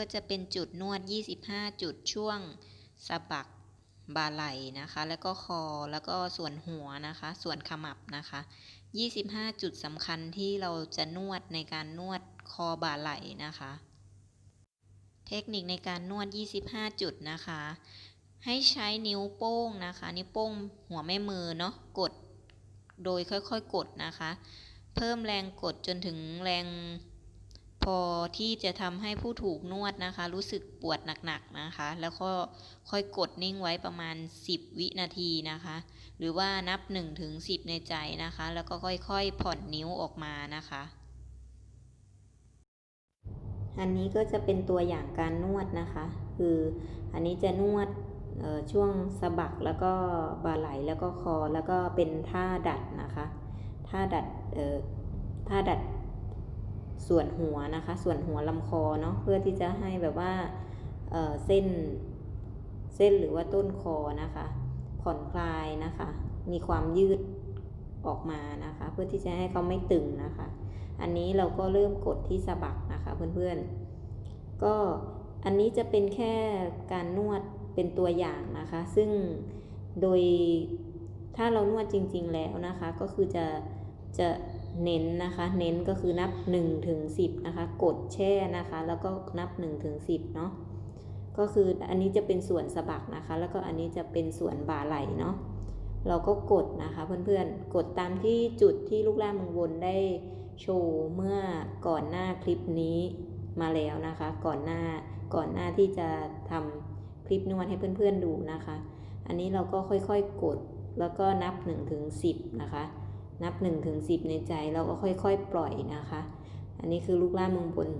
็จะเป็นจุดนวด 25 จุดช่วงสะบักบ่าไหล่นะคะ แล้วก็คอแล้วก็ส่วนหัวนะคะ ส่วนขมับนะคะ 25 จุดสำคัญที่เราจะนวดในการนวดคอบ่าไหล่นะคะ เทคนิคในการนวด 25 จุดนะคะ ให้ใช้นิ้วโป้งนะคะ นิ้วโป้งหัวแม่มือเนาะกดโดยค่อยๆกดนะคะ เพิ่มแรงกดจนถึงแรง อที่จะทำให้ผู้ถูกนวดนะคะ รู้สึกปวดหนักๆนะคะ แล้วก็ค่อยกดนิ่งไว้ประมาณ 10 วินาทีนะคะ หรือว่านับ1ถึง10 ในใจนะคะ แล้วก็ค่อยๆผ่อนนิ้วออกมานะคะอันนี้ก็จะเป็นตัวอย่างการนวดนะคะ คืออันนี้จะนวดช่วงสะบักแล้วก็บ่าไหลแล้วก็คอแล้วก็เป็นท่าดัดนะคะ ท่าดัดท่าดัด ส่วนหัวนะคะ ส่วนหัวลำคอเนาะเพื่อที่จะให้แบบว่าเเส้นเส้นหรือว่าต้นคอนะคะ ผ่อนคลายนะคะ มีความยืดออกมานะคะ เพื่อที่จะให้เขาไม่ตึงนะคะ อันนี้เราก็เริ่มกดที่สะบักนะคะเพื่อนๆ ก็อันนี้จะเป็นแค่การนวดเป็นตัวอย่างนะคะ ซึ่งโดยถ้าเรานวดจริง ๆแล้วนะคะ ก็คือจะจะ เน้นนะคะ เน้นก็คือนับ1ถึง10นะคะ กดแช่นะคะ แล้วก็นับ1ถึง10เนาะ ก็คืออันนี้จะเป็นส่วนสะบักนะคะ แล้วก็อันนี้จะเป็นส่วนบ่าไหล่เนาะ เราก็กดนะคะเพื่อนๆ กดตามที่จุดที่ลูกล่างมือวนได้โชว์เมื่อก่อนหน้าคลิปนี้มาแล้วนะคะ ก่อนหน้า ก่อนหน้าที่จะทำคลิปนวดให้เพื่อนๆดูนะคะ อันนี้เราก็ค่อยๆกดแล้วก็นับ1ถึง10นะคะ นับ1ถึง10 ในใจเราก็ค่อยๆ ปล่อยนะคะ อันนี้คือลูกล่างมือบน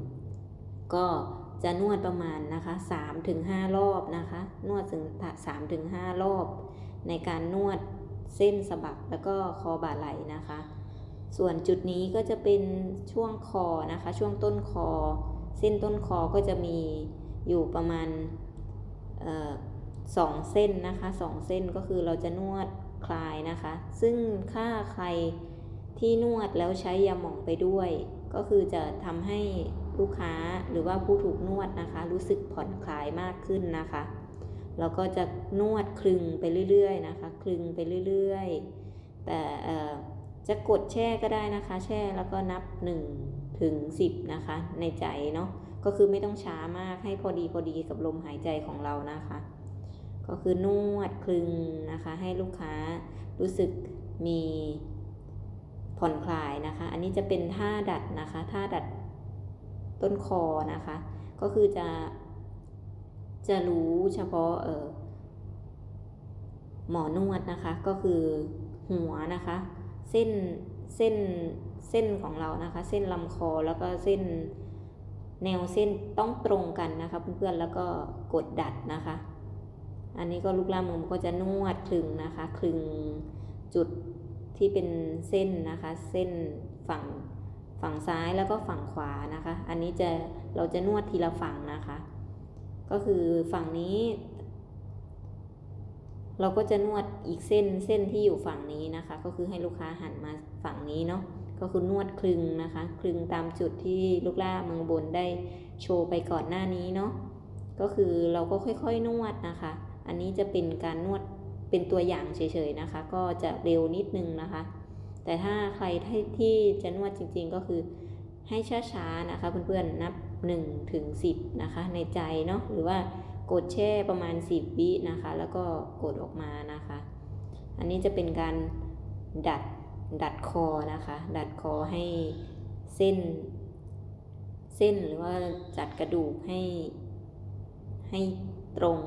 ก็จะนวดประมาณนะคะ3ถึง5รอบนะคะ นวดถึง3ถึง5รอบ ในการนวดเส้นสะบักแล้วก็คอบ่าไหล่นะคะ ส่วนจุดนี้ก็จะเป็นช่วงคอนะคะ ช่วงต้นคอ เส้นต้นคอก็จะมีอยู่ประมาณสองเส้นนะคะสองเส้นก็คือเราจะนวด คลายนะคะ ซึ่งถ้าใครที่นวดแล้วใช้ยาหมองไปด้วย ก็คือจะทำให้ลูกค้าหรือว่าผู้ถูกนวดนะคะ รู้สึกผ่อนคลายมากขึ้นนะคะเราก็จะนวดคลึงไปเรื่อยๆนะคะ คลึงไปเรื่อยๆ แต่จะกดแช่ก็ได้นะคะ แช่แล้วก็นับ1ถึง10 นะคะ ในใจเนาะก็คือไม่ต้องช้ามากให้พอดีพอดีกับลมหายใจของเรานะคะ ก็คือนวดคลึงนะคะให้ลูกค้ารู้สึกมีผ่อนคลายนะคะ อันนี้จะเป็นท่าดัดนะคะท่าดัดต้นคอนะคะ ก็คือจะจะรู้เฉพาะเออหมอนวดนะคะก็คือหัวนะคะ เส้นเส้นเส้นของเรานะคะ เส้นลำคอแล้วก็เส้นแนวเส้นต้องตรงกันนะคะเพื่อนๆแล้วก็กดดัดนะคะ อันนี้ก็ลูกล่างมุมก็จะนวดคลึงนะคะคลึงจุดที่เป็นเส้นนะคะ เส้นฝั่งฝั่งซ้ายแล้วก็ฝั่งขวานะคะ อันนี้จะเราจะนวดทีละฝั่งนะคะ ก็คือฝั่งนี้ เราก็จะนวดอีกเส้นเส้นที่อยู่ฝั่งนี้นะคะ ก็คือให้ลูกค้าหันมาฝั่งนี้เนาะก็คือนวดคลึงนะคะคลึงตามจุดที่ลูกล่ามือบนได้โชว์ไปก่อนหน้านี้เนาะก็คือเราก็ค่อยๆนวดนะคะ อันนี้จะเป็นการนวดเป็นตัวอย่างเฉยๆนะคะ ก็จะเร็วนิดนึงนะคะ แต่ถ้าใครที่จะนวดจริงๆก็คือให้ช้าๆนะคะเพื่อนๆนับ1ถึง10นะคะในใจเนาะหรือว่ากดแช่ประมาณ 10 วินะคะ แล้วก็กดออกมานะคะ อันนี้จะเป็นการดัดดัดคอนะคะ ดัดคอให้เส้น เส้นหรือว่าจัดกระดูกให้ให้ตรง